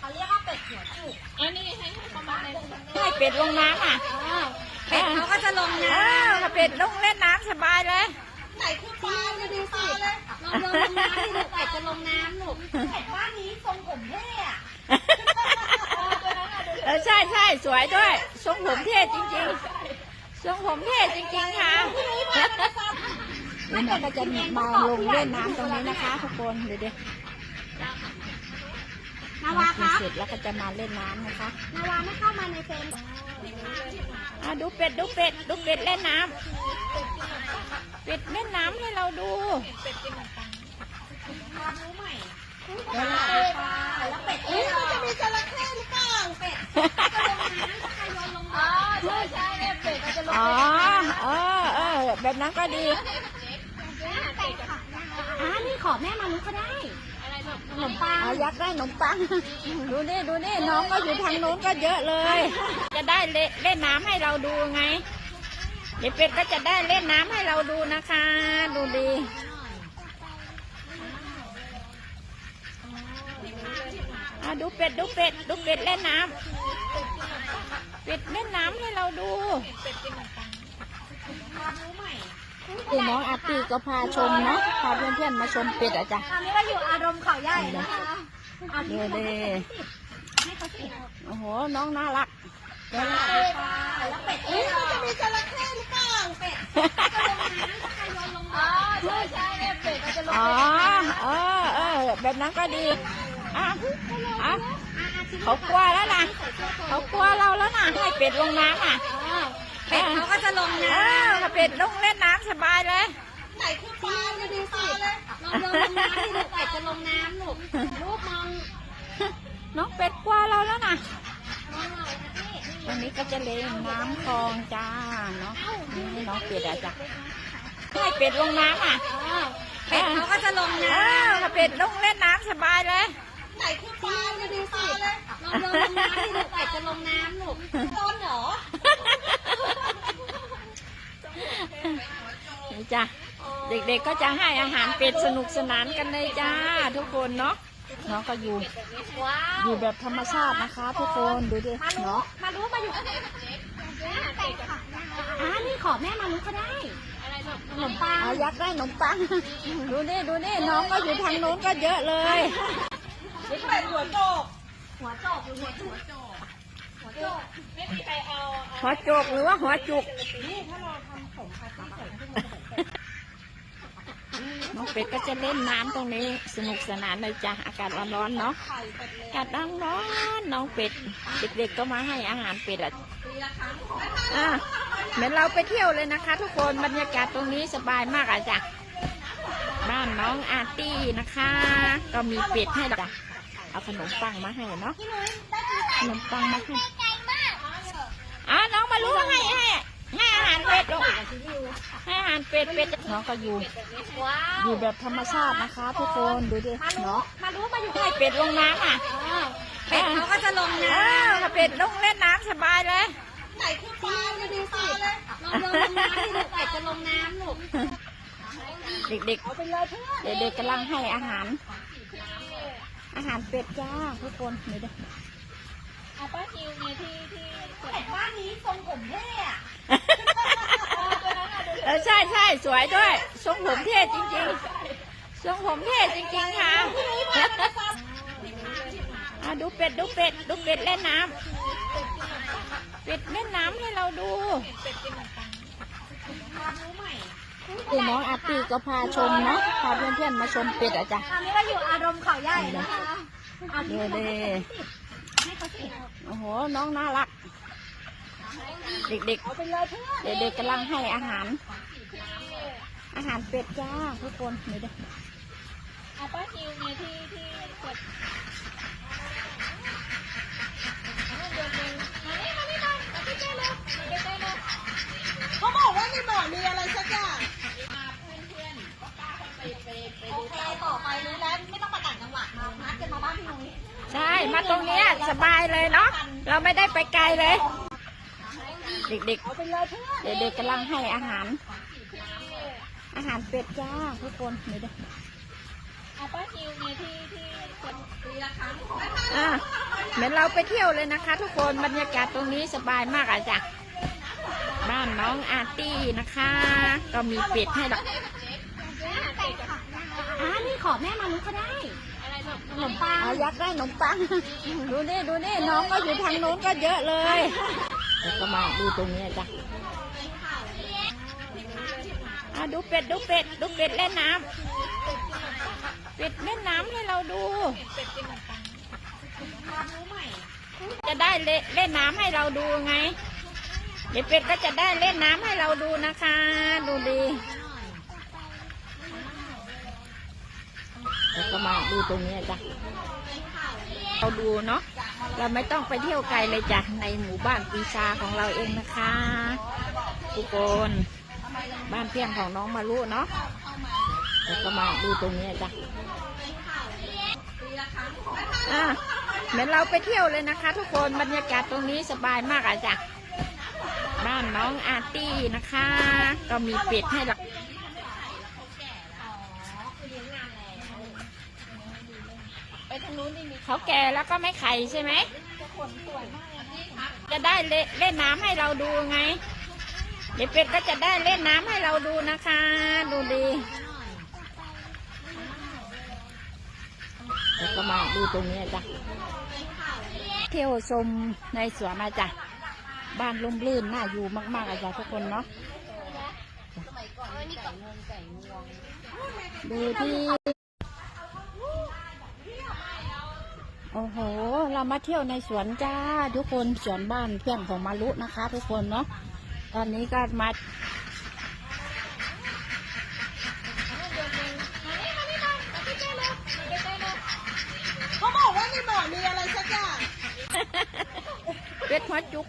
เขาเรียกว่าเป็ดหัวจุกอันนี้ให้ให้เขามาในให้เป็ดลงน้ำอะเป็ดเขาก็จะลงเอน้อถ้าเป็ดลงเล่นน้ำสบายเลยำไหนคือปลาเลยดูสิลองลงน้ำดิลูกเป็ดจะลงน้ำลูกเป็ดบ้านนี้ทรงผมเท่อะเออใช่ใช่สวยด้วยทรงผมเท่จริงๆทรงผมเท่จริงๆค่ะนี่เราก็จะมาลงเล่นน้ำตรงนี้นะคะทุกคนเดี๋ยวเดี๋ยวนาวาครับเสร็จแล้วก็จะมาเล่นน้ำนะคะ นาวาไม่เข้ามาในเฟรมอะดูเป็ดดูเป็ดดูเป็ดเล่นน้ำเป็ดเล่นน้ำให้เราดูความรู้ใหม่แล้วเป็ดเอ๊ะมันจะมีจระเข้หรือเปล่าเป็ดจะลงน้ำใครโยนลงน้ำใช่ใช่เนี่ยเป็ดมันจะลงอ๋อเออเออแบบนั้นก็ดีอ่านี่ขอแม่มารู้ก็ได้อะไรแบบ ขนมปังเอายักษ์ได้ขนมปัง ดูนี่ดูนี่น้องก็อยู่ทางโน้นก็เยอะเลย จะได้เล่นเล่นน้ำให้เราดูไง เดี๋ยวเป็ดก็จะได้เล่นน้ำให้เราดูนะคะ ดูดีอะดูเป็ดดูเป็ดดูเป็ดเล่นน้ำเป็ดเล่นน้ำให้เราดู พี่น้องอาตีก็พาชมเนาะพาเพื่อนๆมาชมเป็ดอะจ้ะตอนนี้เราอยู่อารมณ์เขาใหญ่นะคะเอาเดี๋ที่ยวให้เดให้เขาสิโอ้โหน้องน่ารักแล้วเป็ดเอ๊ะมันจะมีจระเข้หรือเปล่าเป็ดจะลงน้ำใครโยนลงอ๋อน้ำใช่ใช่เนี่ยเป็ดมันจะลงอ๋อเออเออแบบนั้นก็ดีอะอะเขากลัวแล้วนะเขากลัวเราแล้วนะให้เป็ดลงน้ำอะ เป็ดเขาก็จะลงเอน้อถ้าเป็ดลงเล่นน้ำสบายเลยำไหนคือปลาเลยดูสิลองลงน้ำดิลูกเป็ดจะลงน้ำลูกลูกมองน้องเป็ดกลัวเราแล้วนะมองหน่อยนะพี่วันนี้ก็จะเล่นน้ำคลองจ้าเนาะนี่น้องเป็ดอะจ้ะให้เป็ดลงน้ำอะเป็ดเขาก็จะลงเอน้อถ้าเป็ดลงเล่นน้ำสบายเลยำไหนคือปลาเลยดูสิลองลงน้ำดิลูกเป็ดจะลงน้ำลูกต้นเหรอ นี่ จ้ะเด็กๆก็จะให้อาหารเป็ดสนุกสนานกันเลยจ้า ทุกคนเนาะน้องก็อยู่ว้าอวยู่แบบธรรมชาตินะคะ ทุกคนดูดิมารู้เนาะมารู้มาอยู่อ่านี่ขอแม่มารู้ก็ได้อะไรแบบขนมปังเอายักษ์ได้ขนมปังดูนี่ดูนี่น้องก็อยู่ทางโน้นก็เยอะเลยเป็ดหัวโจกหัวโจกหรือหัวจุกหัวโจกไม่มีใครเอาหัวโจกหรือว่าหัวจุกนี่ถ้าเราทำผมปาร์ตี้ใส่ขึ้ น้องเป็ดก็จะเล่นน้ำตรงนี้สนุกสนานเลยจ้ะอากาศร้อนๆเนาะอากาศร้อนๆน้องเป็ดเด็กๆก็มาให้อาหารเป็ดอะปีละอะเหมือนเราไปเที่ยวเลยนะคะ ทุกคนบรรยากาศตรงนี้สบายมากอะจ้ะบ้านน้องอาร์ตี้นะคะ ก็มีเป็ดให้จ้ะเอาขนมปังมาให้เนาะขนมปังมาให้ไก่มากอะน้องมารู้ว่าให้ให้าหารเป็ดลงให้อาหารเป็ดเป็ดน้องก็อยู่ว้าอวยู่แบบธรรมชาตินะคะ ทุกคนดูดิมารู้เนาะมารู้มาอยู่ให้เป็ดลงน้ำอะเป็ดเขาก็จะลงเอน้อถ้าเป็ดลงเล่นน้ำสบายเลยำไหนคือปลาเลยดูสิลองลงน้ำดิลูกเป็ดจะลงน้ำลูกเด็กๆเด็กๆกำลังให้อาหาร อาหารเป็ดจ้าทุกคนเดี๋ยวเดี๋ยวเอาป้าฮิวเนี่ยที่ที่เป็ดบ้านนี้ทรงผมเท่อะ เออใช่ใช่สวยด้วยทรงผมเท่จริงๆทรงผมเท่จริงๆค่ะอะดูเป็ดดูเป็ดดูเป็ดเล่นน้ำเป็ดเล่นน้ำให้เราดูความรู้ใหม่พี่น้องอาตีก็พาชมเนาะพาเพื่อนๆมาชมเป็ดอะจ้ะตอนนี้เราอยู่อารมณ์เขาใหญ่นะคะเอาที่เดี๋ยวเดให้เขาสิโอ้โหน้องน่ารัก เด็กๆ เด็กๆกำลังให้อาหาร อาหารเป็ดจ้าทุกคนเดี๋ยวเดี๋ยวเอาป้าฮิวเนี่ยที่ที่กดเดินเดิมานี่มานี่มามาใกล้เลยมาใกล้เลยเขาบอกว่าในบ่อมีอะไรสักอย่างมาเพื่อนๆป้าไปไปไปโอดูเคต่อไปรู้แล้วไม่ต้องมาต่างจังหวัดมานัดกันมาบ้านพี่นุ้ยใช่ มาตรงนี้สบายเลยเนาะ เราไม่ได้ไปไกลเลย เด็กเอาไปเลยเพื่อนๆเด็กๆกำลังให้อาหาร อาหารเป็ดจ้าทุกคนเดี๋ยวเดี๋ยวเอาป้าฮิวเนี่ยที่ที่กดปีละครั้งอะเหมือนเราไปเที่ยวเลยนะคะ ทุกคนบรรยากาศตรงนี้สบายมากอะจ้ะบ้านน้องอาร์ตี้นะคะ ก็มีเป็ดให้เราอ่านี่ขอแม่มานุก็ได้ขนมปังเอายักษ์ได้ขนมปัง ดูนี่ดูนี่น้องก็อยู่ทางโน้นก็เยอะเลย แล้วก็มาดูตรงนี้จ้ะอะดูเป็ดดูเป็ดดูเป็ดเล่นน้ำเป็ดเล่นน้ำให้เราดูจะได้เล่นเล่นน้ำให้เราดูไง เดี๋ยวเป็ดก็จะได้เล่นน้ำให้เราดูนะคะ ดูดีแล้วก็มาดูตรงนี้จ้ะเราดูเนาะ เราไม่ต้องไปเที่ยวไกลเลยจ้ะในหมู่บ้านปีชาของเราเองนะคะทุกคนบ้านเพียงของน้องมารุเนาะแล้วก็มาดูตรงนี้จ้ะอะเหมือนเราไปเที่ยวเลยนะคะ ทุกคนบรรยากาศตรงนี้สบายมากอะจ้ะบ้านน้องอาร์ตี้นะคะ ก็มีเป็ดให้เรา ไปทางนู้นนี่มีเขาแก่แล้วก็ไม่ไข่ใช่ไหม จะได้เล่นเล่นน้ำให้เราดูไง เดี๋ยวเป็ดก็จะได้เล่นน้ำให้เราดูนะคะ ดูดีแล้วก็มาดูตรงนี้จ้ะ เที่ยวชมในสวนนะจ๊ะบ้านร่มรื่นน่าอยู่มากๆอาจารย์ทุกคนเนาะดูที่ โอ้โห เรามาเที่ยวในสวนจ้า ทุกคนสวนบ้านเพื่อนของมารุนะคะ ทุกคนเนาะตอนนี้ก็มาเขาบอกว่าในบ่อมีอะไรสักอย่างเป็ดหัวจุก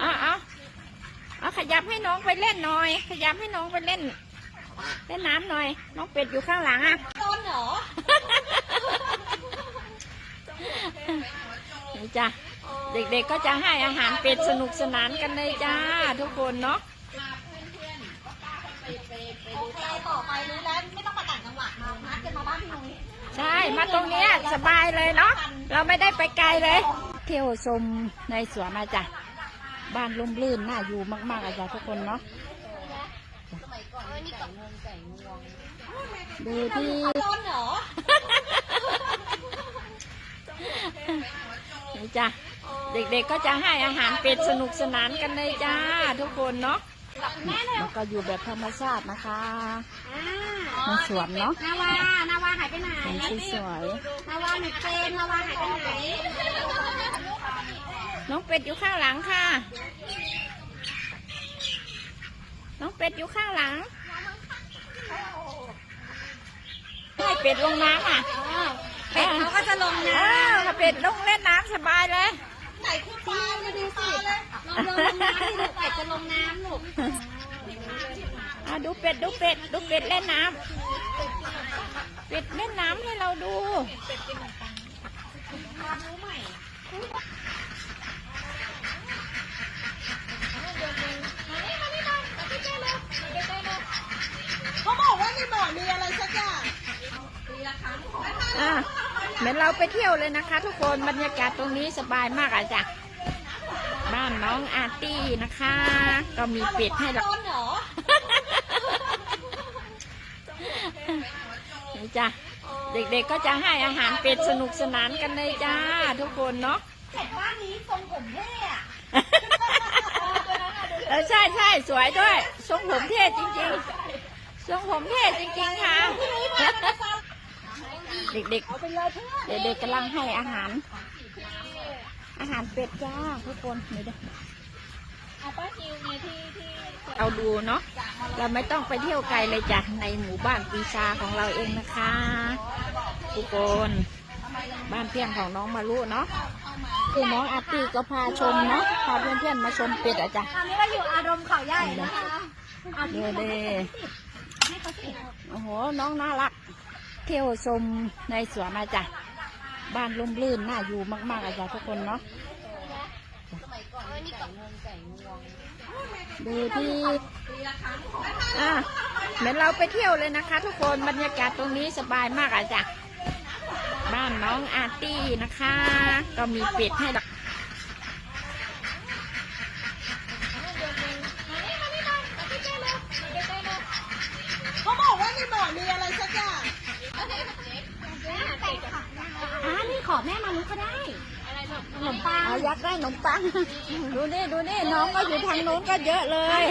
เอาเอาเอาขยับให้น้องไปเล่นหน่อย ขยับให้น้องไปเล่น เล่นน้ำหน่อย น้องเป็ดอยู่ข้างหลังอะต้นเหรอ นี่ จ้ะเด็กๆก็จะให้อาหารเป็ดสนุกสนานกันเลยจ้า ทุกคนเนาะโอเคต่อไปรู้แล้วไม่ต้องมาต่างจังหวัดมานัดกันมาบ้านพี่นุ้ยใช่มาตรงเนี้ยสบายเลยเนาะเราไม่ได้ไปไกลเลย เที่ยวชมในสวนนะจ้ะบ้านร่มรื่นน่าอยู่มากๆอาจารย์ทุกคนเนาะดูที่ต้นเหรอนี่ จ้ะเด็กๆก็จะให้อาหารเป็ดสนุกสนานกันเลยจ้า ทุกคนเนาะแล้วก็อยู่แบบธรรมชาตินะคะอ่าในสวนเนาะนาวานาวาหายไปไหนเห็นสวยนาวาหนูเจนนาวาหายไปไหนๆน้องเป็ดอยู่ข้างหลังค่ะ น้องเป็ดอยู่ข้างหลังให้เป็ดลงน้ำอะอ๋อ เป็ดเขาก็จะลงเอน้อถ้าเป็ดลงเล่นน้ำสบายเลยไหนคือปลาำไม่ดูดูสิปลาเลยลองเดินลงน้ำดิลูกเป็ดจะลงน้ำลูกอะดูเป็ดดูเป็ดดูเป็ดเล่นน้ำเป็ดเล่นน้ำให้เราดูเขา เหมือนเราไปเที่ยวเลยนะคะ ทุกคนบรรยากาศตรงนี้สบายมากอะจ้ะบ้านน้องอาร์ตี้นะคะ ก็มีเป็ดให้เราเหรอนี่จ้ะเด็กๆก็จะให้อาหารเป็ดสนุกสนานกันเลยจ้า ทุกคนเนาะเป็ดบ้านนี้ทรงผมเท่อะเออใช่ใช่สวยด้วยทรงผมเท่จริงๆทรงผมเท่จริงๆค่ะ เด็กๆเอาไปเลยเพื่อนเด็กๆกำลังให้อาหาร อาหารเป็ดจ้าทุกคนเดี๋ยวเดี๋ยวเอาป้าฮิวเนี่ยที่ที่เราดูเนาะเราไม่ต้องไปเที่ยวไกลเลยจ้ะในหมู่บ้านปีชาของเราเองนะคะทุกคนบ้านเพียงของน้องมารุเนาะคือน้องอาร์ตี้ก็พาชมเนาะพาเพื่อนๆมาชมเป็ดอะจ้ะตอนนี้เราอยู่อารมณ์เขาใหญ่นะคะเอาเด้ที่เด้โอ้โหน้องน่ารัก เที่ยวชมในสวนนะจ้ะบ้านร่มรื่นน่าอยู่มาก ๆ อาจารย์ทุกคนเนาะดูที่อะเหมือนเราไปเที่ยวเลยนะคะ ทุกคนบรรยากาศตรงนี้สบายมากอะจ้ะบ้านานน้องอาร์ตี้นะคะ ก็มีเป็ดให้ นมปังเอายักษ์ได้ขนมปัง ดูนี่ดูนี่น้องก็อยู่ทางโน้นก็เยอะเลย